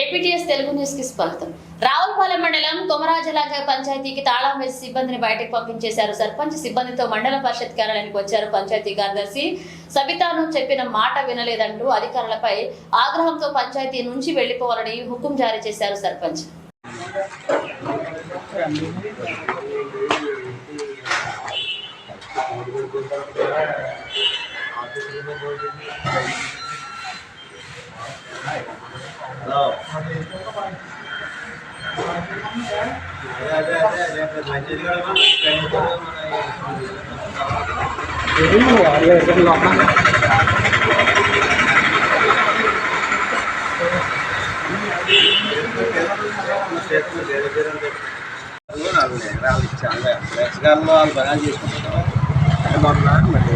APTS Telugu న్యూస్కి స్వాగతం. రావులపాలెం మండలం కొమరాజలాగ పంచాయతీకి తాళం వేసి సిబ్బందిని బయటకు పంపించేశారు. సర్పంచ్ సిబ్బందితో మండల పరిషత్ కార్యాలయానికి వచ్చారు పంచాయతీ కార్యదర్శి. సబితాను చెప్పిన మాట వినలేదంటూ అధికారులపై ఆగ్రహంతో పంచాయతీ నుంచి వెళ్ళిపోవాలని హుకుం జారీ చేశారు సర్పంచ్. వాళ్ళు ఇచ్చాను వేసగాల్లో వాళ్ళు బలాలు చేసుకుంటారు అంటే మొన్న మరి